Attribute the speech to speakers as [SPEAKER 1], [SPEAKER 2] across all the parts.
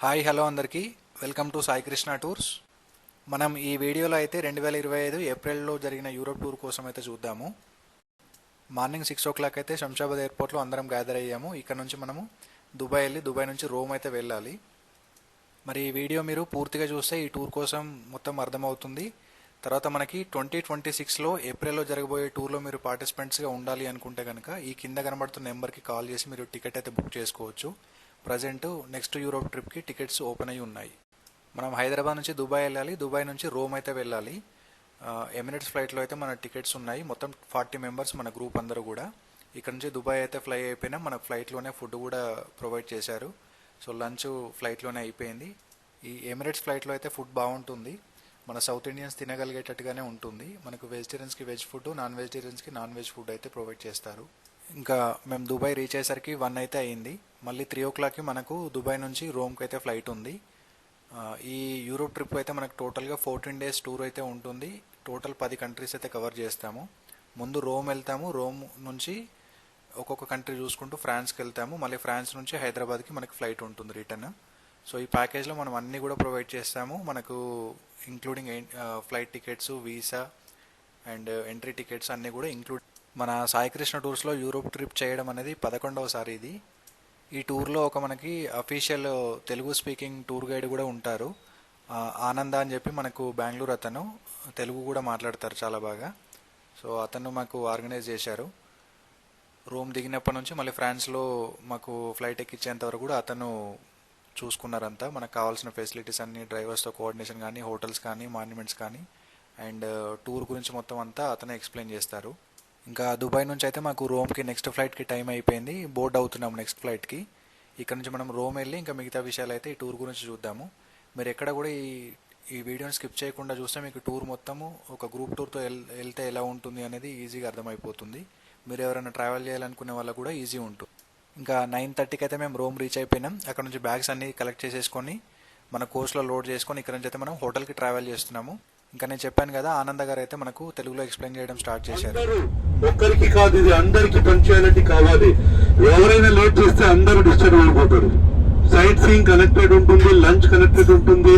[SPEAKER 1] Hi hello అందరికీ. Welcome to Sai Krishna tours. మనం ఈ వీడియోలో అయితే రెండు వేల ఇరవై ఐదు ఏప్రిల్లో జరిగిన యూరోప్ టూర్ కోసం అయితే చూద్దాము. మార్నింగ్ సిక్స్ ఓ క్లాక్ అయితే శంషాబాద్ ఎయిర్పోర్ట్లో అందరం గ్యాదర్ అయ్యాము. ఇక్కడ నుంచి మనము దుబాయ్ వెళ్ళి దుబాయ్ నుంచి రోమ్ అయితే వెళ్ళాలి. మరి ఈ వీడియో మీరు పూర్తిగా చూస్తే ఈ టూర్ కోసం మొత్తం అర్థమవుతుంది. తర్వాత మనకి ట్వంటీ ట్వంటీ సిక్స్లో ఏప్రిల్లో జరగబోయే టూర్లో మీరు పార్టిసిపెంట్స్గా ఉండాలి అనుకుంటే కనుక ఈ కింద కనబడుతున్న నెంబర్కి కాల్ చేసి మీరు టికెట్ అయితే బుక్ చేసుకోవచ్చు. ప్రజెంట్ నెక్స్ట్ యూరోప్ ట్రిప్కి టికెట్స్ ఓపెన్ అయి ఉన్నాయి. మనం హైదరాబాద్ నుంచి దుబాయ్ వెళ్ళాలి దుబాయ్ నుంచి రోమ్ అయితే వెళ్ళాలి. ఎమిరేట్స్ ఫ్లైట్లో అయితే మన టికెట్స్ ఉన్నాయి. మొత్తం ఫార్టీ మెంబర్స్ మన గ్రూప్ అందరూ కూడా. ఇక్కడ నుంచి దుబాయ్ అయితే ఫ్లై అయిపోయినా మన ఫ్లైట్లోనే ఫుడ్ కూడా ప్రొవైడ్ చేశారు. సో లంచ్ ఫ్లైట్లోనే అయిపోయింది. ఈ ఎమిరేట్స్ ఫ్లైట్లో అయితే ఫుడ్ బాగుంటుంది. మన సౌత్ ఇండియన్స్ తినగలిగేటట్టుగానే ఉంటుంది. మనకు వెజిటేరియన్స్కి వెజ్ ఫుడ్ నాన్ వెజిటేరియన్స్కి నాన్ వెజ్ ఫుడ్ అయితే ప్రొవైడ్ చేస్తారు. ఇంకా మేము దుబాయ్ రీచ్ అయ్యేసరికి వన్ అయితే అయింది మళ్ళీ త్రీ ఓ క్లాక్కి మనకు దుబాయ్ నుంచి రోమ్కి అయితే ఫ్లైట్ ఉంది. ఈ యూరోప్ ట్రిప్ అయితే మనకు టోటల్గా ఫోర్టీన్ డేస్ టూర్ అయితే ఉంటుంది. టోటల్ పది కంట్రీస్ అయితే కవర్ చేస్తాము. ముందు రోమ్ వెళ్తాము. రోమ్ నుంచి ఒక్కొక్క కంట్రీ చూసుకుంటూ ఫ్రాన్స్కి వెళ్తాము. మళ్ళీ ఫ్రాన్స్ నుంచి హైదరాబాద్కి మనకి ఫ్లైట్ ఉంటుంది రిటర్న్ సో ఈ ప్యాకేజ్లో మనం అన్నీ కూడా ప్రొవైడ్ చేస్తాము. మనకు including flight tickets visa and entry tickets అన్నీ కూడా ఇంక్లూడ్ మన సాయికృష్ణ టూర్స్లో యూరోప్ ట్రిప్ చేయడం అనేది పదకొండవసారి ఇది. ఈ టూర్లో ఒక మనకి official Telugu speaking tour guide కూడా ఉంటారు. ఆనంద అని చెప్పి మనకు బెంగళూరు అతను తెలుగు కూడా మాట్లాడతారు చాలా బాగా. సో అతను మాకు ఆర్గనైజ్ చేశారు. రూమ్ దిగినప్పటి నుంచి మళ్ళీ ఫ్రాన్స్లో మాకు ఫ్లైట్ ఎక్కించేంత వరకు కూడా అతను చూసుకున్నారంతా. మనకు కావాల్సిన ఫెసిలిటీస్ అన్ని డ్రైవర్స్తో కోఆర్డినేషన్ కానీ హోటల్స్ కానీ మాన్యుమెంట్స్ కానీ అండ్ టూర్ గురించి మొత్తం అంతా అతనే ఎక్స్ప్లెయిన్ చేస్తారు. ఇంకా దుబాయ్ నుంచి అయితే మాకు రోమ్కి నెక్స్ట్ ఫ్లైట్కి టైం అయిపోయింది. బోర్డ్ అవుతున్నాం నెక్స్ట్ ఫ్లైట్కి. ఇక్కడ నుంచి మనం రోమ్ వెళ్ళి ఇంకా మిగతా విషయాలు అయితే ఈ టూర్ గురించి చూద్దాము. మీరు ఎక్కడ కూడా ఈ ఈ వీడియోని స్కిప్ చేయకుండా చూస్తే మీకు టూర్ మొత్తము ఒక గ్రూప్ టూర్తో వెళ్తే ఎలా ఉంటుంది అనేది ఈజీగా అర్థమైపోతుంది. మీరు ఎవరైనా ట్రావెల్ చేయాలనుకునే వాళ్ళకు కూడా ఈజీ ఉంటుంది. ఇంకా నైన్ థర్టీకి అయితే మేము రోమ్ రీచ్ అయిపోయినాం. అక్కడ నుంచి బ్యాగ్స్ అన్ని కలెక్ట్ చేసేసుకొని మన కోర్స్లో లోడ్ చేసుకొని ఇక్కడ నుంచి అయితే మనం హోటల్కి ట్రావెల్ చేస్తున్నాము. ఇంకా నేను చెప్పాను కదా ఆనంద గారు అయితే మనకు తెలుగులో ఎక్స్ప్లెయిన్ చేయడం స్టార్ట్ చేశారు.
[SPEAKER 2] ఒక్కరికి కాదు ఇది అందరికి పంచాలిటీ కావాలి. ఎవరైనా లేట్ చేస్తే అందరూ డిస్టర్బ్ అయిపోతారు. సైట్ సీయింగ్ కనెక్టెడ్ ఉంటుంది లంచ్ కనెక్టెడ్ ఉంటుంది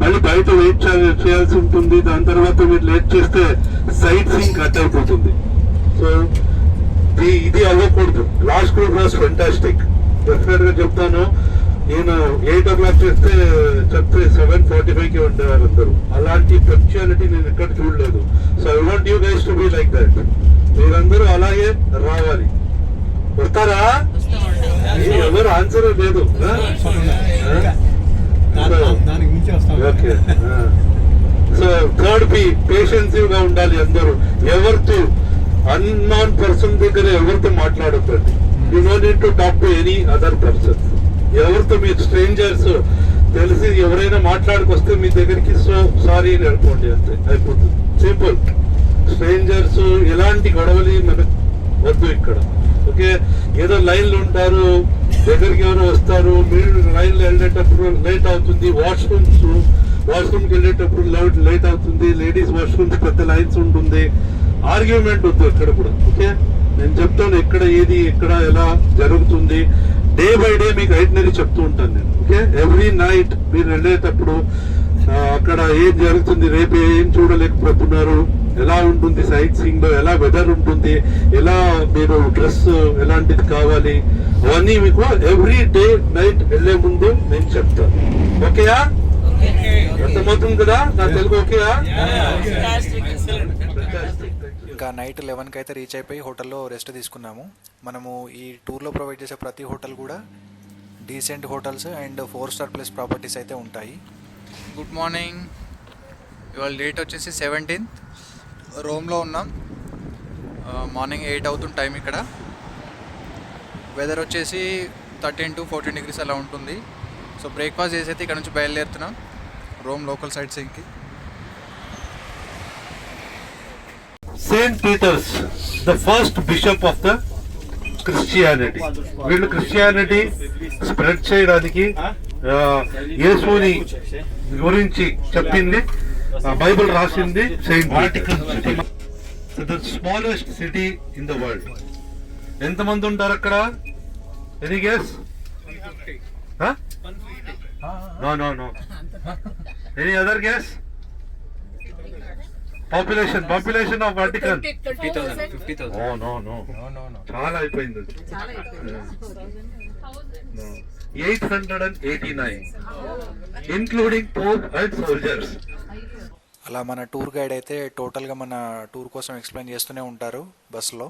[SPEAKER 2] మళ్ళీ బయట వెయిట్ చేయాల్సి ఉంటుంది దాని తర్వాత మీరు లేట్ చేస్తే సైట్ సీయింగ్ కట్ అయిపోతుంది. సో ఇది ఇది అవ్వకూడదు. లాస్ట్ గ్రూప్ వాస్ ఫెంటాస్టిక్ డెఫినెట్గా చెప్తాను. నేను ఎయిట్ ఓ క్లాక్ చేస్తే చెప్తే సెవెన్ ఫార్టీ ఫైవ్కి ఉండేవారు అందరూ. అలాంటి పంక్చువాలిటీ నేను ఎక్కడ చూడలేదు. So I want you guys to be like that మీరందరూ అలాగే రావాలి. వస్తారా? ఏ, ఎవరు ఆన్సర్ లేదు. ఓకే సో థర్డ్ పి పేషెన్సివ్గా ఉండాలి అందరూ. ఎవరితో? అన్నోన్ పర్సన్ దగ్గర ఎవరితో మాట్లాడద్దండి. You no need to talk to any other person ఎవరితో మీరు స్ట్రేంజర్స్ తెలిసి ఎవరైనా మాట్లాడుకొస్తే మీ దగ్గరికి సో సారీ అని అనుకోండి అంతే అయిపోతుంది. సింపుల్. స్ట్రేంజర్స్ ఎలాంటి గొడవలు మనకు వద్దు ఇక్కడ. ఓకే? ఏదో లైన్లు ఉంటారు దగ్గరికి ఎవరు వస్తారు మీరు లైన్లో వెళ్ళేటప్పుడు లేట్ అవుతుంది వాష్రూమ్స్ వాష్రూమ్కి వెళ్ళేటప్పుడు లేట్ లేట్ అవుతుంది లేడీస్ వాష్రూమ్స్ పెద్ద లైన్స్ ఉంటుంది. ఆర్గ్యుమెంట్ వద్దు ఎక్కడ కూడా ఓకే? నేను చెప్తాను ఎక్కడ ఏది ఎక్కడ ఎలా జరుగుతుంది. డే బై డే మీకు ఐటనరీ చెప్తూ ఉంటాను నేను ఓకే ఎవ్రీ నైట్ మీరు వెళ్ళేటప్పుడు అక్కడ ఏం జరుగుతుంది రేపు ఏం చూడలేకపోతున్నారు ఎలా ఉంటుంది సైట్ సీయింగ్లో ఎలా వెదర్ ఉంటుంది ఎలా మీరు డ్రెస్ ఎలాంటిది కావాలి అవన్నీ మీకు ఎవ్రీ డే నైట్ వెళ్ళే ముందు నేను చెప్తాను. ఓకేయా అర్థమవుతుంది కదా? నా తెలుగు ఓకేయా.
[SPEAKER 1] ఇంకా నైట్ లెవెన్కి అయితే రీచ్ అయిపోయి హోటల్లో రెస్ట్ తీసుకున్నాము. మనము ఈ టూర్లో ప్రొవైడ్ చేసే ప్రతి హోటల్ కూడా decent hotels and four star plus properties అయితే ఉంటాయి. గుడ్ మార్నింగ్ ఇవాళ డేట్ వచ్చేసి సెవెంటీన్త్ రోమ్లో ఉన్నాం. మార్నింగ్ ఎయిట్ అవుతుంది టైం ఇక్కడ. వెదర్ వచ్చేసి థర్టీన్ టు ఫోర్టీన్ డిగ్రీస్ అలా ఉంటుంది. సో బ్రేక్ఫాస్ట్ చేసి అయితే ఇక్కడ నుంచి బయలుదేరుతున్నాం. Rome local side సింగ్కి
[SPEAKER 2] Saint Peter's the first bishop of the Christianity వీళ్ళు క్రిస్టియానిటీ స్ప్రెడ్ చేయడానికి యేసుని గురించి చెప్పింది బైబిల్ రాసింది Saint the smallest city in the world ఎంతమంది ఉంటారు అక్కడ? Any guess no no no any other guess?
[SPEAKER 3] Fifty thousand fifty thousand
[SPEAKER 2] Oh, no, no. చాలా అయిపోయింది. Eight hundred and eighty nine including pope and soldiers
[SPEAKER 1] అలా మన tour guide అయితే టోటల్గా మన టూర్ కోసం ఎక్స్ప్లెయిన్ చేస్తూనే ఉంటారు బస్సులో.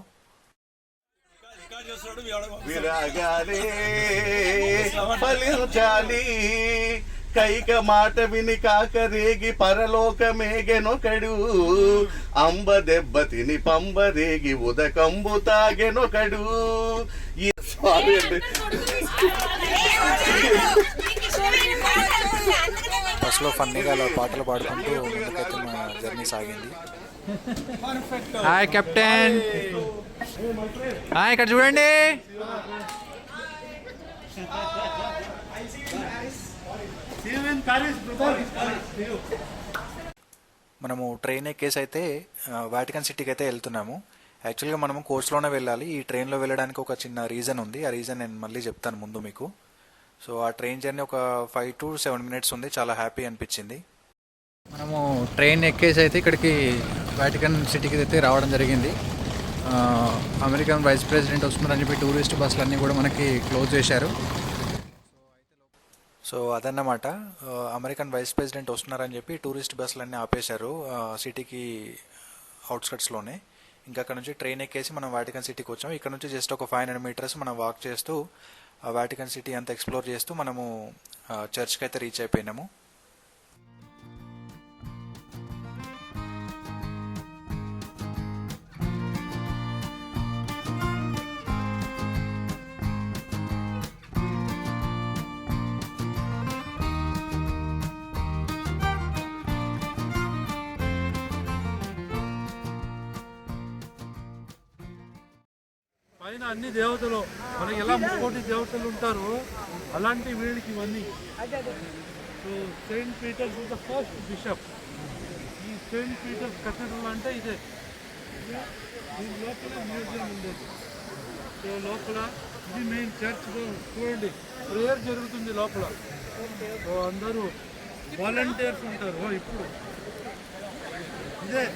[SPEAKER 4] విరాగాలే ఫలించాలి. కైక మాట విని కాక రేగి పరలోకమేగెనొకడు అంబ దెబ్బ తిని పంబ రేగి ఉదకంబు తాగెనొకడు ఈ సారీ అండి.
[SPEAKER 1] బస్సులో ఫన్నీగా అలా పాటలు పాడుకుంటూ ముందుకైతే మన జర్నీ సాగింది. హాయ్ కెప్టెన్ హాయ్ ఇక్కడ చూడండి. మనము ట్రైన్ ఎక్కేసి అయితే వాటికన్ సిటీకి అయితే వెళ్తున్నాము. యాక్చువల్గా మనము కోచ్లోనే వెళ్ళాలి. ఈ ట్రైన్లో వెళ్ళడానికి ఒక చిన్న రీజన్ ఉంది. ఆ రీజన్ నేను మళ్ళీ చెప్తాను ముందు మీకు. సో ఆ ట్రైన్ జర్నీ ఒక ఫైవ్ టు సెవెన్ మినిట్స్ ఉంది. చాలా హ్యాపీ అనిపించింది. మనము ట్రైన్ ఎక్కేసి అయితే ఇక్కడికి వాటికన్ సిటీకి అయితే రావడం జరిగింది. అమెరికన్ వైస్ ప్రెసిడెంట్ వస్తున్నారని చెప్పి టూరిస్ట్ బస్సులన్నీ కూడా మనకి క్లోజ్ చేశారు. సో అదన్నమాట. అమెరికన్ వైస్ ప్రెసిడెంట్ వస్తున్నారని చెప్పి టూరిస్ట్ బస్సులన్నీ ఆపేశారు సిటీకి అవుట్స్కట్స్లోనే. ఇంకా అక్కడ నుంచి ట్రైన్ ఎక్కేసి మనం వాటికన్ సిటీకి వచ్చాం. ఇక్కడ నుంచి జస్ట్ ఒక ఫైవ్ హండ్రెడ్ మీటర్స్ మనం వాక్ చేస్తూ వాటికన్ సిటీ అంతా ఎక్స్ప్లోర్ చేస్తూ మనము చర్చ్కి అయితే రీచ్ అయిపోయినాము.
[SPEAKER 5] పైన అన్ని దేవతలు మనకి ఎలా ముక్కోటి దేవతలు ఉంటారో అలాంటి వీళ్ళకి ఇవన్నీ. So Saint Peter's is the first bishop ఈ సెయింట్ పీటర్స్ కథడ్రల్ అంటే ఇదే. దీని లోపల మ్యూజియం ఉండేది సో లోపల ఇది మెయిన్ చర్చ్ చూడండి. ప్రేయర్ జరుగుతుంది లోపల. సో అందరూ వాలంటీర్స్ ఉంటారు. ఓ, ఇప్పుడు. ఇదే.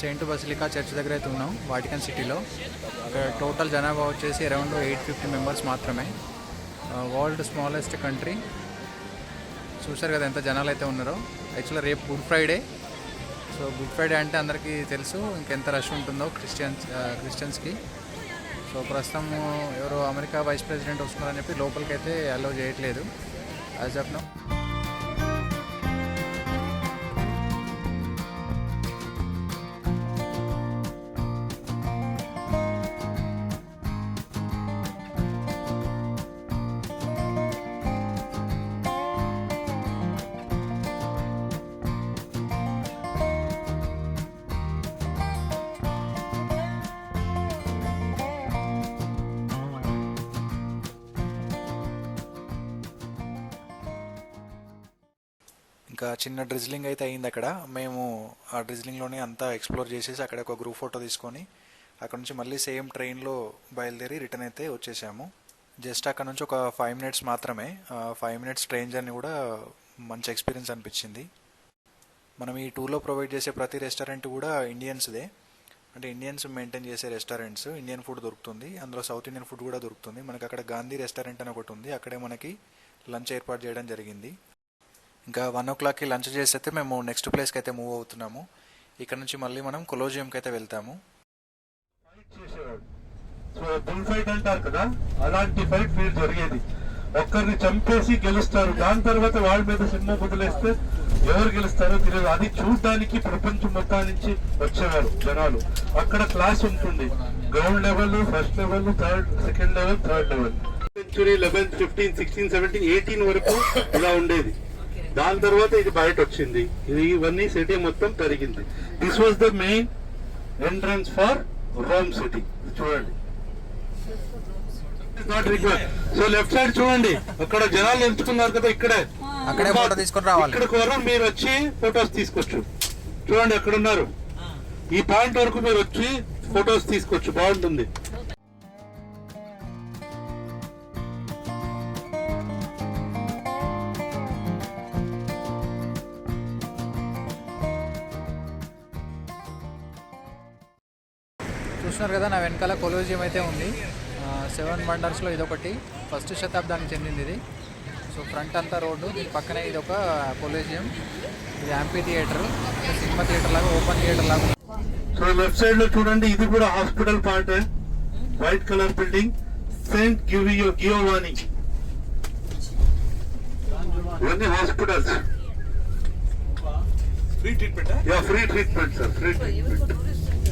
[SPEAKER 1] సెయింట్ బసిలికా చర్చ్ దగ్గర అయితే ఉన్నాం వాటికన్ సిటీలో. అక్కడ టోటల్ జనాభా వచ్చేసి అరౌండ్ ఎయిట్ ఫిఫ్టీ మెంబర్స్ మాత్రమే. World smallest country. చూశారు కదా ఎంత జనాలు అయితే ఉన్నారో. యాక్చువల్గా రేపు good Friday. So good Friday అంటే అందరికీ తెలుసు ఇంకెంత రష్ ఉంటుందో క్రిస్టియన్స్ క్రిస్టియన్స్కి. సో ప్రస్తుతం ఎవరో అమెరికా వైస్ ప్రెసిడెంట్ వస్తున్నారని చెప్పి లోపలికి అయితే చేయట్లేదు. As of now. చిన్న డ్రిజ్లింగ్ అయితే అయింది అక్కడ. మేము ఆ డ్రిజ్లింగ్లోనే అంతా ఎక్స్ప్లోర్ చేసేసి అక్కడ ఒక గ్రూప్ ఫోటో తీసుకొని అక్కడ నుంచి మళ్ళీ సేమ్ ట్రైన్లో బయలుదేరి రిటర్న్ అయితే వచ్చేసాము. జస్ట్ అక్కడ నుంచి ఒక ఫైవ్ మినిట్స్ మాత్రమే. ఫైవ్ మినిట్స్ ట్రైన్ జర్నీ కూడా మంచి ఎక్స్పీరియన్స్ అనిపించింది. మనం ఈ టూర్లో ప్రొవైడ్ చేసే ప్రతి రెస్టారెంట్ కూడా ఇండియన్స్దే అంటే ఇండియన్స్ మెయింటైన్ చేసే రెస్టారెంట్స్ ఇండియన్ ఫుడ్ దొరుకుతుంది. అందులో సౌత్ ఇండియన్ ఫుడ్ కూడా దొరుకుతుంది. మనకి అక్కడ గాంధీ రెస్టారెంట్ అని ఒకటి ఉంది. అక్కడే మనకి లంచ్ ఏర్పాటు చేయడం జరిగింది. ఇంకా వన్ ఓ క్లాక్కి లంచ్ చేసి అయితే మేము నెక్స్ట్ ప్లేస్కి అయితే మూవ్ అవుతున్నాము. ఇక్కడ నుంచి మళ్ళీ మనం కొలోజియంకి అయితే వెళ్తాము
[SPEAKER 2] సో బుల్ ఫైట్ అంటారు కదా అలాంటి ఫైట్ మీరు జరిగేది. ఒక్కరిని చంపేసి గెలుస్తారు. దాని తర్వాత వాళ్ళ మీద సినిమా వదిలేస్తే ఎవరు గెలుస్తారో తెలియదు. అది చూడడానికి ప్రపంచం మొత్తం నుంచి వచ్చేవారు జనాలు. అక్కడ క్లాస్ ఉంటుంది. Ground level first level third second level third level century eleven fifteen sixteen seventeen eighteen వరకు ఇలా ఉండేది. దాని తర్వాత ఇది బయట వచ్చింది ఇది ఇవన్నీ సిటీ మొత్తం పెరిగింది this was the main entrance for Rome city చూడండి. నాట్ సో లెఫ్ట్ సైడ్ చూడండి. అక్కడ జనాలు ఎంచుకున్నారు కదా ఇక్కడే.
[SPEAKER 1] అక్కడే ఫోటో తీసుకొని రావాలి.
[SPEAKER 2] ఇక్కడికి వరకు మీరు వచ్చి ఫొటోస్ తీసుకోవచ్చు. చూడండి ఎక్కడ ఉన్నారు ఈ పాయింట్ వరకు మీరు వచ్చి ఫొటోస్ తీసుకోవచ్చు. బాగుంటుంది.
[SPEAKER 1] కొలోజియం అయితే ఉంది సెవెన్ వండర్స్లో ఇదొకటి ఫస్ట్ శతాబ్దానికి చెందింది ఇది. సో ఫ్రంట్ అంతా రోడ్డు దీని పక్కనే ఇది ఒక కొలోజియం ఇది యాంపీ థియేటర్ సినిమా థియేటర్ లాగా ఓపెన్ థియేటర్ లాగా.
[SPEAKER 2] సో లెఫ్ట్ సైడ్లో చూడండి ఇది కూడా hospital part white colour building Saint గివియో Giovanni. ఇవన్నీ hospitals.
[SPEAKER 4] Free treatment
[SPEAKER 2] yeah free treatment sir free treatment
[SPEAKER 4] population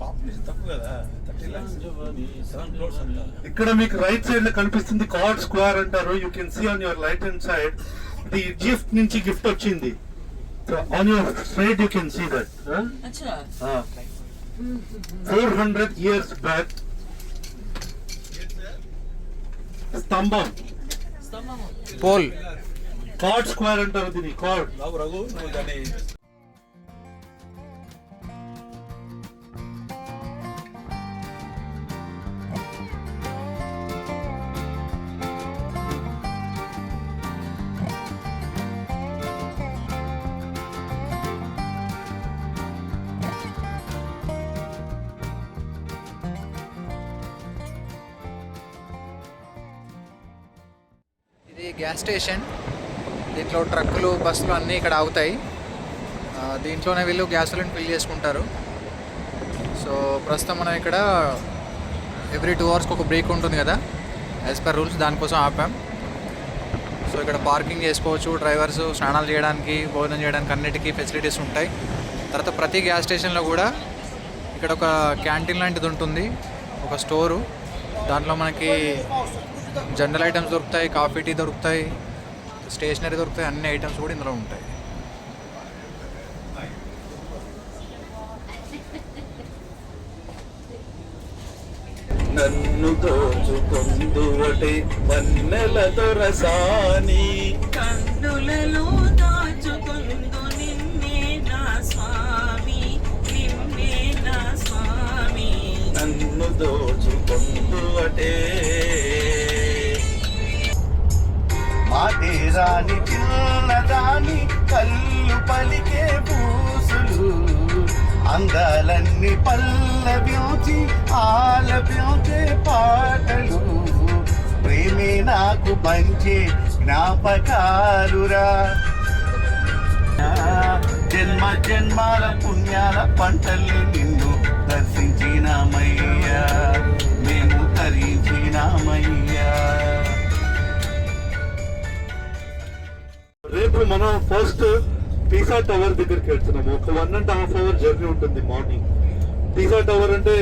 [SPEAKER 4] తక్కువ కదా థర్టీ ల్యాక్స్ సెవెన్ క్రోర్స్ అంతా
[SPEAKER 2] ఇక్కడ మీకు రైట్ సైడ్లో కనిపిస్తుంది కార్డ్ స్క్వేర్ అంటారు. You can see on your right hand side the gift నుంచి గిఫ్ట్ వచ్చింది. On your straight you can see that four hundred years back స్తంభం.
[SPEAKER 1] పోల్.
[SPEAKER 2] కార్డ్ స్క్వేర్ అంటారు దీని కార్డ్
[SPEAKER 4] రఘు దాన్ని
[SPEAKER 1] ఇది గ్యాస్ స్టేషన్ దీంట్లో ట్రక్కులు బస్సులు అన్నీ ఇక్కడ ఆగుతాయి. దీంట్లోనే వీళ్ళు గ్యాసులను ఫిల్ చేసుకుంటారు. సో ప్రస్తుతం మనం ఇక్కడ ఎవ్రీ టూ అవర్స్కి ఒక బ్రేక్ ఉంటుంది కదా. యాజ్ పర్ రూల్స్ దానికోసం ఆపాం. సో ఇక్కడ పార్కింగ్ చేసుకోవచ్చు డ్రైవర్స్ స్నానాలు చేయడానికి భోజనం చేయడానికి అన్నిటికీ ఫెసిలిటీస్ ఉంటాయి. తర్వాత ప్రతి గ్యాస్ స్టేషన్లో కూడా ఇక్కడ ఒక క్యాంటీన్ లాంటిది ఉంటుంది. ఒక స్టోరు దాంట్లో మనకి జనరల్ ఐటమ్స్ దొరుకుతాయి కాఫీ టీ దొరుకుతాయి స్టేషనరీ దొరుకుతాయి అన్ని ఐటమ్స్ కూడా ఇందులో ఉంటాయి.
[SPEAKER 4] నన్ను దోచుకొందువటే వన్నెల దొరసాని.
[SPEAKER 3] కందులలో దాచుకుందు నిన్నే నా స్వామి నిన్నే నా స్వామి.
[SPEAKER 4] నన్ను దోచుకొందువటే మాటే రాని చిన్నదాని కళ్ళు పలికే పూసులు అందాలన్నీ పల్లవ్యోచి ఆలవ్యోచే పాటలు. ప్రేమే నాకు పంచే జ్ఞాపకాలురా. జన్మ జన్మాల పుణ్యాల పంటల్ని నిన్ను దర్శించినామయ్యా. మేము తరించినామయ్యా.
[SPEAKER 2] ఇప్పుడు మనం ఫస్ట్ పీసా టవర్ దగ్గరికి వెళ్తున్నాము. ఒక one and half hour journey ఉంటుంది మార్నింగ్ పీసా టవర్ అంటే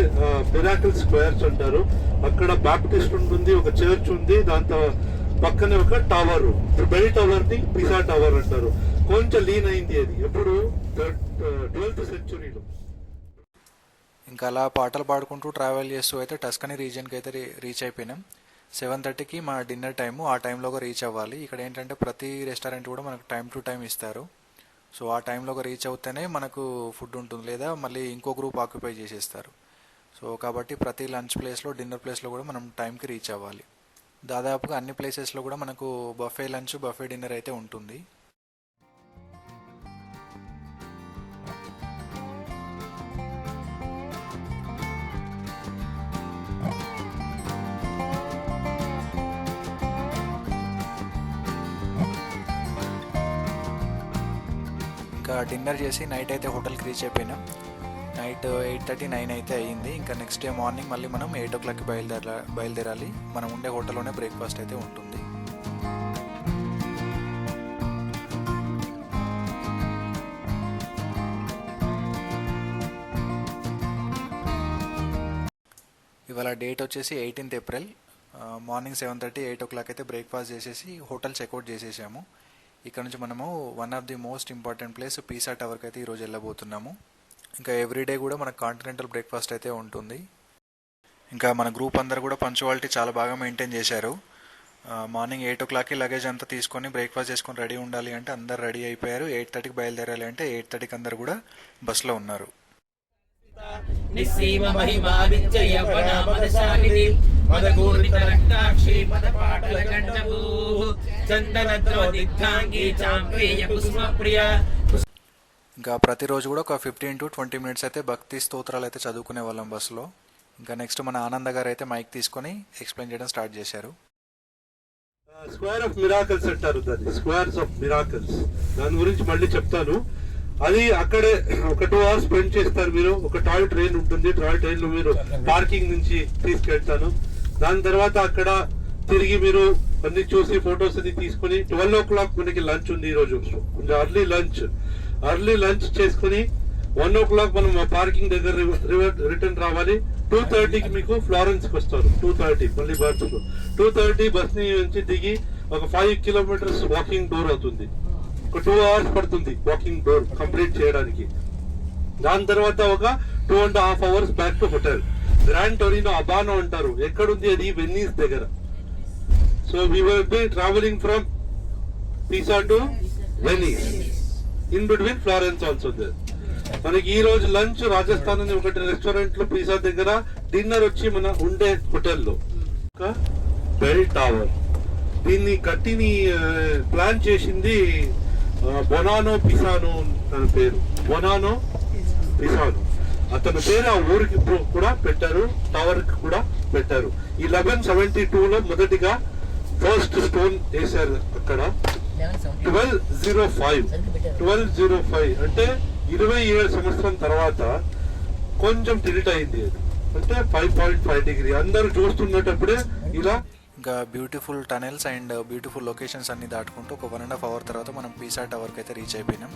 [SPEAKER 2] మిరాకిల్ స్క్వేర్స్ అంటారు. అక్కడ బ్యాప్టిస్ట్ ఉంటుంది ఒక చర్చ్ ఉంది దాంతో పక్కనే ఒక టవర్ బెల్ టవర్ని పిసా టవర్ అంటారు. కొంచెం లీన్ అయింది అది. ఎప్పుడు? ట్వెల్త్ సెంచురీలో
[SPEAKER 1] ఇంకా అలా పాటలు పాడుకుంటూ ట్రావెల్ చేస్తూ అయితే టస్కనీ రీజియన్కి అయితే రీచ్ అయిపోయినాం. సెవెన్ థర్టీకి మా డిన్నర్ టైము ఆ టైంలోగా రీచ్ అవ్వాలి. ఇక్కడ ఏంటంటే ప్రతి రెస్టారెంట్ కూడా మనకు టైం టు టైం ఇస్తారు. సో ఆ టైంలోగా రీచ్ అవుతేనే మనకు ఫుడ్ ఉంటుంది లేదా మళ్ళీ ఇంకో గ్రూప్ ఆక్యుపై చేసేస్తారు. సో కాబట్టి ప్రతి లంచ్ ప్లేస్లో డిన్నర్ ప్లేస్లో కూడా మనం టైంకి రీచ్ అవ్వాలి. దాదాపుగా అన్ని ప్లేసెస్లో కూడా మనకు బఫే లంచ్ బఫే డిన్నర్ అయితే ఉంటుంది. ఇంకా డిన్నర్ చేసి నైట్ అయితే హోటల్కి రీచ్ అయిపోయినాం. నైట్ ఎయిట్ థర్టీ నైన్ అయితే అయ్యింది. ఇంకా నెక్స్ట్ డే మార్నింగ్ మళ్ళీ మనం ఎయిట్ ఓ క్లాక్కి బయలుదేర బయలుదేరాలి. మనం ఉండే హోటల్లోనే బ్రేక్ఫాస్ట్ అయితే ఉంటుంది. ఇవాళ డేట్ వచ్చేసి eighteenth April. Morning seven thirty eight o'clock అయితే బ్రేక్ఫాస్ట్ చేసేసి హోటల్ చెక్అవుట్ చేసేసాము. ఇక్కడ నుంచి మనము one of the most important place Pisa టవర్కి అయితే ఈరోజు వెళ్ళబోతున్నాము. ఇంకా ఎవ్రీడే కూడా మనకు కాంటినెంటల్ బ్రేక్ఫాస్ట్ అయితే ఉంటుంది. ఇంకా మన గ్రూప్ అందరు కూడా పంచువాలిటీ చాలా బాగా మెయింటైన్ చేశారు. మార్నింగ్ ఎయిట్ ఓ క్లాక్కి లగేజ్ అంతా తీసుకొని బ్రేక్ఫాస్ట్ చేసుకొని రెడీ ఉండాలి అంటే అందరు రెడీ అయిపోయారు. ఎయిట్ థర్టీకి బయలుదేరాలి అంటే ఎయిట్ థర్టీకి అందరు కూడా బస్సులో ఉన్నారు.
[SPEAKER 6] నిస్సీమ మహిమా నిత్య యవ్వన మదశాలిని మదగూర్ణిత రక్తాక్షి పదపాటల కంఠభూ చందనద్రవ దిగ్ధాంగి చాంప్రేయ కుసుమ ప్రియ
[SPEAKER 1] ఇంకా ప్రతిరోజు కూడా ఒక ఫిఫ్టీన్ టు ట్వంటీ మినిట్స్ అయితే భక్తి స్తోత్రాలు అయితే చదువుకునే వాళ్ళం బస్సులో. ఇంకా నెక్స్ట్ మన ఆనంద గారు అయితే మైక్ తీసుకొని ఎక్స్ప్లెయిన్ చేయడం స్టార్ట్ చేశారు.
[SPEAKER 2] స్క్వేర్ ఆఫ్ మిరాకల్స్ అంటారు దాన్ని. స్క్వేర్స్ ఆఫ్ మిరాకల్స్ దాని గురించి మళ్ళీ చెప్తాను. అది అక్కడే ఒక టూ అవర్స్ స్పెండ్ చేస్తారు మీరు. ఒక టాయ్ ట్రైన్ ఉంటుంది. టాయ్ ట్రైన్లో మీరు పార్కింగ్ నుంచి తీసుకెళ్తాను. దాని తర్వాత అక్కడ తిరిగి మీరు అన్ని చూసి ఫొటోస్ అది తీసుకుని ట్వెల్వ్ ఓ క్లాక్ మనకి లంచ్ ఉంది ఈ రోజు. కొంచెం అర్లీ లంచ్ అర్లీ లంచ్ చేసుకుని వన్ ఓ క్లాక్ మనం పార్కింగ్ దగ్గర రిటర్న్ రావాలి. టూ థర్టీకి మీకు ఫ్లారెన్స్కి వస్తారు. టూ థర్టీ మళ్ళీ బస్ టూ థర్టీ బస్ నుంచి దిగి ఒక ఫైవ్ కిలోమీటర్స్ వాకింగ్ డోర్ అవుతుంది. ఒక టూ అవర్స్ పడుతుంది వాకింగ్ డోర్ కంప్లీట్ చేయడానికి. దాని తర్వాత ఒక two and half hours back to hotel Grand Torino Abano అంటారు. ఎక్కడుంది అది? వెన్నీస్ దగ్గర. So we will be travelling from Pisa to Venice in between Florence also there మనకి ఈ రోజు లంచ్ రాజస్థాన్ అనే ఒకటి రెస్టారెంట్లో పిజ్జా దగ్గర డిన్నర్ వచ్చి మన ఉండే హోటల్లో. ఒక బెల్ టవర్ దీన్ని కట్టిని ప్లాన్ చేసింది బొనానో పిసానో తన పేరు. బొనానో పిసానో. అతని పేరు ఆ ఊరికి కూడా పెట్టారు టవర్కి కూడా పెట్టారు. ఈ లెవెన్ సెవెంటీ టూ లో మొదటిగా ఫస్ట్ స్టోన్ వేశారు అక్కడ. Twelve zero five twelve zero five అంటే ఇరవై ఏడు సంవత్సరం తర్వాత కొంచెం టిల్ట్ అయింది అంటే ఫైవ్ పాయింట్ ఫైవ్ డిగ్రీ అందరూ చూస్తున్నటప్పుడే ఇలా
[SPEAKER 1] ఇంకా beautiful tunnels and beautiful locations అన్ని దాటుకుంటూ ఒక వన్ అండ్ హాఫ్ అవర్ తర్వాత మనం పీసా టవర్కి అయితే రీచ్ అయిపోయినాం.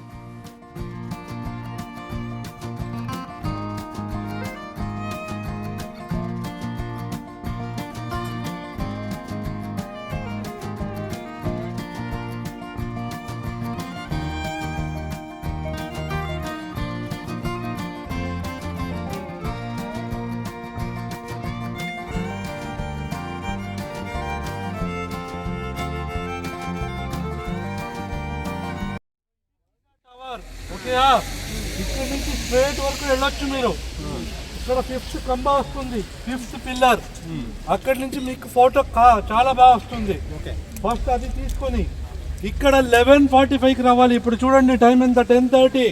[SPEAKER 5] మీరు. ఇక్కడ ఫిఫ్త్ కంబా వస్తుంది. ఫిఫ్త్ పిల్లర్ అక్కడి నుంచి మీకు ఫోటో చాలా బాగా వస్తుంది. ఫస్ట్ అది తీసుకొని ఇక్కడ లెవెన్ ఫార్టీ ఫైవ్కి రావాలి. ఇప్పుడు చూడండి టైం ఎంత? టెన్ థర్టీ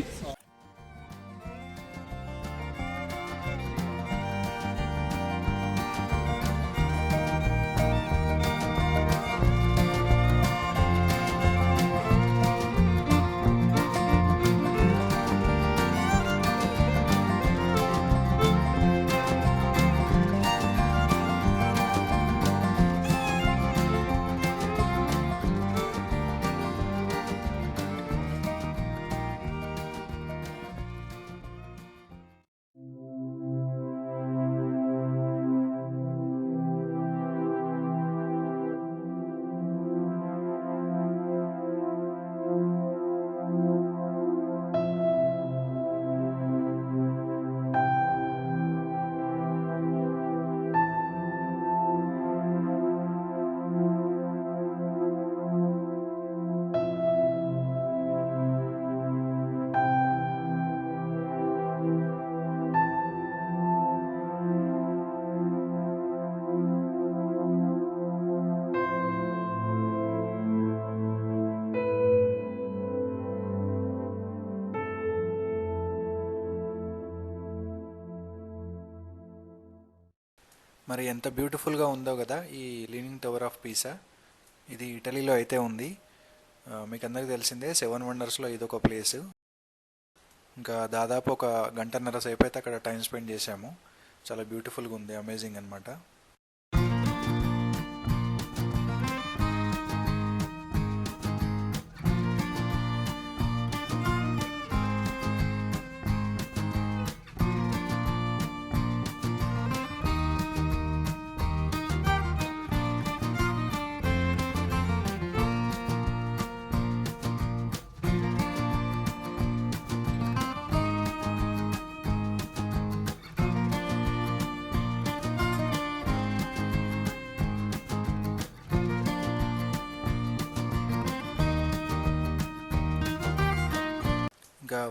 [SPEAKER 1] మరి ఎంత బ్యూటిఫుల్గా ఉందో కదా ఈ లీనింగ్ టవర్ ఆఫ్ పీసా ఇది ఇటలీలో అయితే ఉంది. మీకు అందరికీ తెలిసిందే సెవెన్ వండర్స్లో ఇది ఒక ప్లేస్ ఇంకా దాదాపు ఒక గంటన్నర సేపు అయితే అక్కడ టైం స్పెండ్ చేశాము. చాలా బ్యూటిఫుల్గా ఉంది అమేజింగ్ అనమాట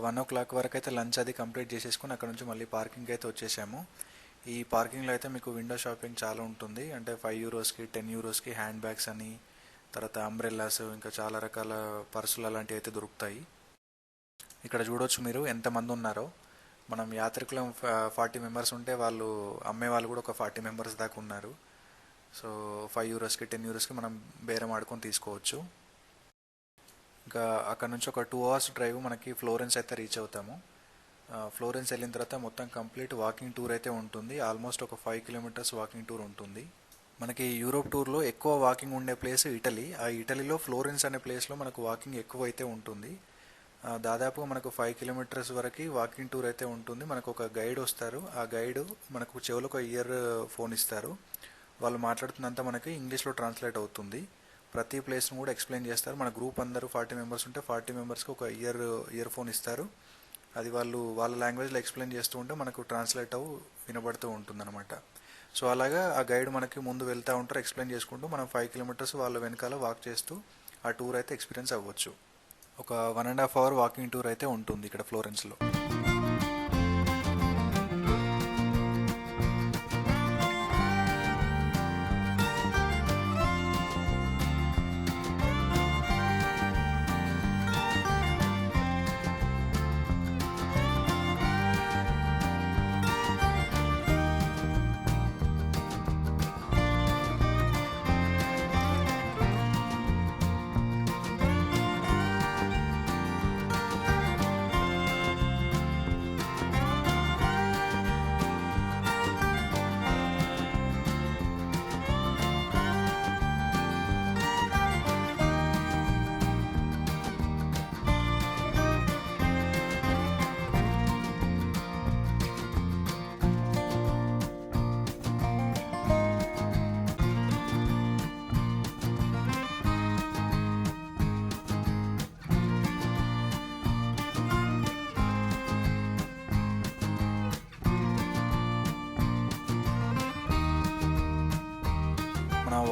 [SPEAKER 1] వన్ ఓ క్లాక్ వరకు అయితే లంచ్ అది కంప్లీట్ చేసేసుకుని అక్కడ నుంచి మళ్ళీ పార్కింగ్ అయితే వచ్చేసాము. ఈ పార్కింగ్లో అయితే మీకు విండో షాపింగ్ చాలా ఉంటుంది. అంటే ఫైవ్ యూరోస్కి టెన్ యూరోస్కి హ్యాండ్ బ్యాగ్స్ అని తర్వాత అంబ్రెల్లాస్ ఇంకా చాలా రకాల పర్సులు అలాంటివి అయితే దొరుకుతాయి. ఇక్కడ చూడొచ్చు మీరు ఎంతమంది ఉన్నారో. మనం యాత్రికులం ఫార్టీ మెంబర్స్ ఉంటే వాళ్ళు అమ్మే వాళ్ళు కూడా ఒక ఫార్టీ మెంబర్స్ దాకా ఉన్నారు. సో ఫైవ్ యూరోస్కి టెన్ యూరోస్కి మనం బేరం ఆడుకొని తీసుకోవచ్చు. ఇంకా అక్కడ నుంచి ఒక టూ అవర్స్ డ్రైవ్ మనకి ఫ్లోరెన్స్ అయితే రీచ్ అవుతాము. ఫ్లోరెన్స్ వెళ్ళిన తర్వాత మొత్తం కంప్లీట్ వాకింగ్ టూర్ అయితే ఉంటుంది. ఆల్మోస్ట్ ఒక ఫైవ్ కిలోమీటర్స్ వాకింగ్ టూర్ ఉంటుంది. మనకి యూరోప్ టూర్లో ఎక్కువ వాకింగ్ ఉండే ప్లేస్ ఇటలీ ఆ ఇటలీలో ఫ్లోరెన్స్ అనే ప్లేస్లో మనకు వాకింగ్ ఎక్కువ అయితే ఉంటుంది దాదాపుగా మనకు ఫైవ్ కిలోమీటర్స్ వరకు వాకింగ్ టూర్ అయితే ఉంటుంది. మనకు ఒక గైడ్ వస్తారు. ఆ గైడ్ మనకు చెవులకు ఒక ఇయర్ ఫోన్ ఇస్తారు. వాళ్ళు మాట్లాడుతున్నంత మనకి ఇంగ్లీష్లో ట్రాన్స్లేట్ అవుతుంది. ప్రతి ప్లేస్ని కూడా ఎక్స్ప్లెయిన్ చేస్తారు. మన గ్రూప్ అందరూ ఫార్టీ మెంబర్స్ ఉంటే ఫార్టీ మెంబర్స్కి ఒక ఇయర్ ఇయర్ ఫోన్ ఇస్తారు. అది వాళ్ళు వాళ్ళ లాంగ్వేజ్లో ఎక్స్ప్లెయిన్ చేస్తూ ఉంటే మనకు ట్రాన్స్లేట్ అవు వినబడుతూ ఉంటుందన్నమాట. సో అలాగా ఆ గైడ్ మనకి ముందు వెళ్తూ ఉంటారు ఎక్స్ప్లెయిన్ చేసుకుంటూ మనం ఫైవ్ కిలోమీటర్స్ వాళ్ళ వెనకాల వాక్ చేస్తూ ఆ టూర్ అయితే ఎక్స్పీరియన్స్ అవ్వచ్చు. ఒక one and half hour walking tour అయితే ఉంటుంది ఇక్కడ ఫ్లోరెన్స్లో.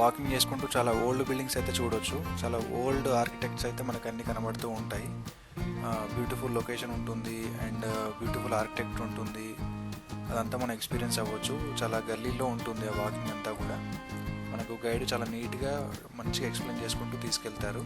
[SPEAKER 1] వాకింగ్ చేసుకుంటూ చాలా ఓల్డ్ బిల్డింగ్స్ అయితే చూడొచ్చు. చాలా ఓల్డ్ ఆర్కిటెక్ట్స్ అయితే మనకు అన్ని కనబడుతూ ఉంటాయి. బ్యూటిఫుల్ లొకేషన్ ఉంటుంది అండ్ బ్యూటిఫుల్ ఆర్కిటెక్ట్ ఉంటుంది. అదంతా మనం ఎక్స్పీరియన్స్ అవ్వచ్చు. చాలా గల్లీలో ఉంటుంది ఆ వాకింగ్ అంతా కూడా. మనకు గైడ్ చాలా నీట్గా మంచిగా ఎక్స్ప్లెయిన్ చేసుకుంటూ తీసుకెళ్తారు.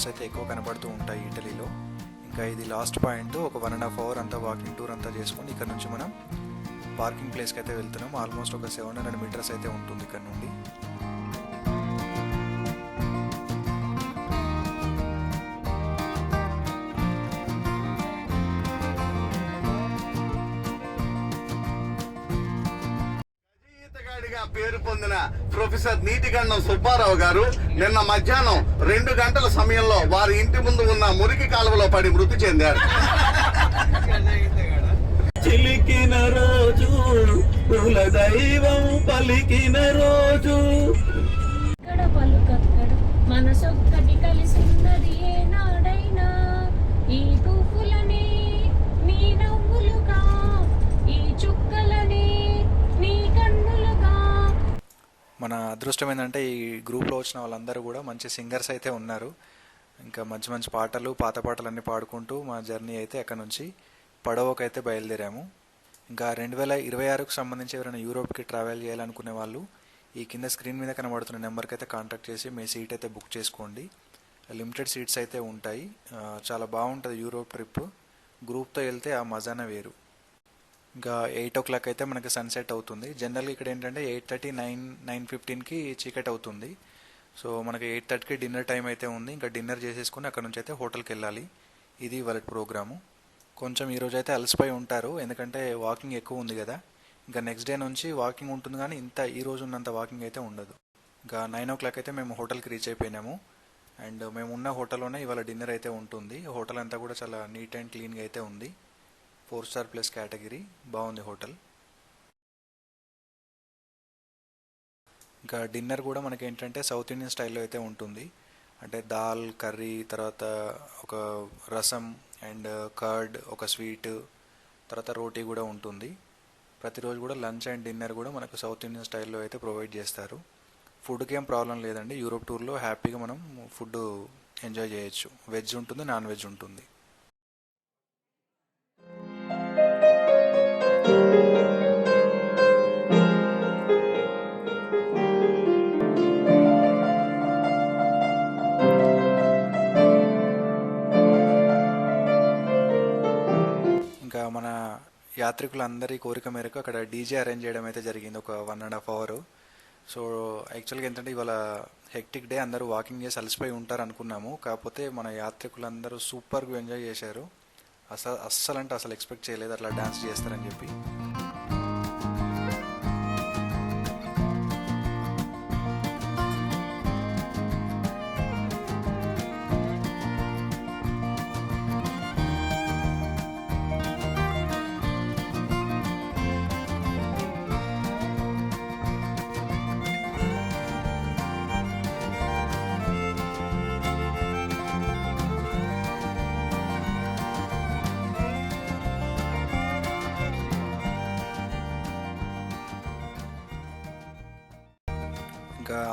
[SPEAKER 1] పాయింట్స్ అయితే ఎక్కువ కనబడుతూ ఉంటాయి ఇటలీలో ఇంకా ఇది లాస్ట్ పాయింట్ ఒక వన్ అండ్ హాఫ్ అవర్ అంతా వాకింగ్ టూర్ అంతా చేసుకొని ఇక్కడ నుంచి మనం పార్కింగ్ ప్లేస్కి అయితే వెళ్తున్నాం. ఆల్మోస్ట్ ఒక సెవెన్ హండ్రెడ్ మీటర్స్ అయితే ఉంటుంది ఇక్కడ
[SPEAKER 7] పేరు పొందిన ప్రొఫెసర్ నీటిగండం సుబ్బారావు గారు నిన్న మధ్యాహ్నం రెండు గంటల సమయంలో వారి ఇంటి ముందు ఉన్న మురికి కాలువలో పడి మృతి చెందారు.
[SPEAKER 6] చిలికిన రోజు కుల దైవం పలికిన రోజు
[SPEAKER 1] మన అదృష్టం ఏంటంటే ఈ గ్రూప్లో వచ్చిన వాళ్ళందరూ కూడా మంచి సింగర్స్ అయితే ఉన్నారు. ఇంకా మంచి మంచి పాటలు పాత పాటలన్నీ పాడుకుంటూ మా జర్నీ అయితే అక్కడ నుంచి పడవకైతే బయలుదేరాము. ఇంకా రెండు వేల ఇరవై ఆరుకు సంబంధించి ఎవరైనా యూరోప్కి ట్రావెల్ చేయాలనుకునే వాళ్ళు ఈ కింద స్క్రీన్ మీద కనబడుతున్న నెంబర్కి అయితే కాంటాక్ట్ చేసి మీ సీట్ అయితే బుక్ చేసుకోండి. లిమిటెడ్ సీట్స్ అయితే ఉంటాయి. చాలా బాగుంటుంది యూరోప్ ట్రిప్ గ్రూప్తో వెళ్తే ఆ మజానే వేరు. ఇంకా ఎయిట్ ఓ క్లాక్ అయితే మనకి సన్సెట్ అవుతుంది. జనరల్గా ఇక్కడ ఏంటంటే ఎయిట్ థర్టీ నైన్ నైన్ ఫిఫ్టీన్కి చీకట్ అవుతుంది. సో మనకి ఎయిట్ థర్టీకి డిన్నర్ టైం అయితే ఉంది. ఇంకా డిన్నర్ చేసేసుకుని అక్కడ నుంచి అయితే హోటల్కి వెళ్ళాలి. ఇది వాళ్ళ ప్రోగ్రాము. కొంచెం ఈరోజు అయితే అలసిపోయి ఉంటారు. ఎందుకంటే వాకింగ్ ఎక్కువ ఉంది కదా. ఇంకా నెక్స్ట్ డే నుంచి వాకింగ్ ఉంటుంది కానీ ఇంత ఈ రోజు ఉన్నంత వాకింగ్ అయితే ఉండదు. ఇంకా నైన్ ఓ క్లాక్ అయితే మేము హోటల్కి రీచ్ అయిపోయినాము. అండ్ మేము ఉన్న హోటల్లోనే ఇవాళ డిన్నర్ అయితే ఉంటుంది. హోటల్ అంతా కూడా చాలా నీట్ అండ్ క్లీన్గా అయితే ఉంది. Four star plus category. బాగుంది హోటల్. ఇంకా డిన్నర్ కూడా మనకి ఏంటంటే సౌత్ ఇండియన్ స్టైల్లో అయితే ఉంటుంది. అంటే దాల్ కర్రీ తర్వాత ఒక రసం అండ్ కర్డ్ ఒక స్వీట్ తర్వాత రోటీ కూడా ఉంటుంది. ప్రతిరోజు కూడా లంచ్ అండ్ డిన్నర్ కూడా మనకు సౌత్ ఇండియన్ స్టైల్లో అయితే ప్రొవైడ్ చేస్తారు. ఫుడ్కి ఏం ప్రాబ్లం లేదండి. యూరోప్ టూర్లో హ్యాపీగా మనం ఫుడ్ ఎంజాయ్ చేయొచ్చు. వెజ్ ఉంటుంది నాన్ వెజ్ ఉంటుంది. ఇంకా మన యాత్రికులందరి కోరిక మేరకు అక్కడ డీజే అరేంజ్ చేయడం అయితే జరిగింది ఒక one and half hour. So యాక్చువల్గా ఏంటంటే ఇవాళ హెక్టిక్ డే అందరూ వాకింగ్ చేసి అలసిపోయి ఉంటారు అనుకున్నాము కాకపోతే మన యాత్రికులందరూ సూపర్గా ఎంజాయ్ చేశారు. అసలు అస్సలు అంటే అసలు ఎక్స్పెక్ట్ చేయలేదు అట్లా డాన్స్ చేస్తారని చెప్పి.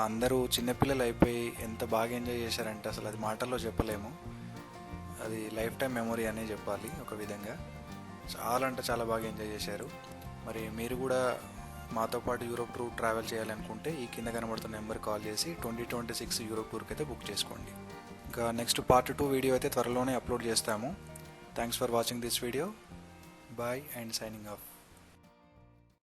[SPEAKER 1] అందరూ చిన్నపిల్లలు అయిపోయి ఎంత బాగా ఎంజాయ్ చేశారంటే అసలు అది మాటల్లో చెప్పలేము. అది లైఫ్ టైం మెమొరీ అనే చెప్పాలి ఒక విధంగా. చాలా అంటే చాలా బాగా ఎంజాయ్ చేశారు. మరి మీరు కూడా మాతో పాటు యూరోప్ టూర్ ట్రావెల్ చేయాలనుకుంటే ఈ కింద కనబడుతున్న నెంబర్ కాల్ చేసి ట్వంటీ ట్వంటీ సిక్స్ యూరోప్ టూర్కి అయితే బుక్ చేసుకోండి. ఇంకా నెక్స్ట్ పార్ట్ టూ వీడియో అయితే త్వరలోనే అప్లోడ్ చేస్తాము. Thanks for watching this video bye and signing off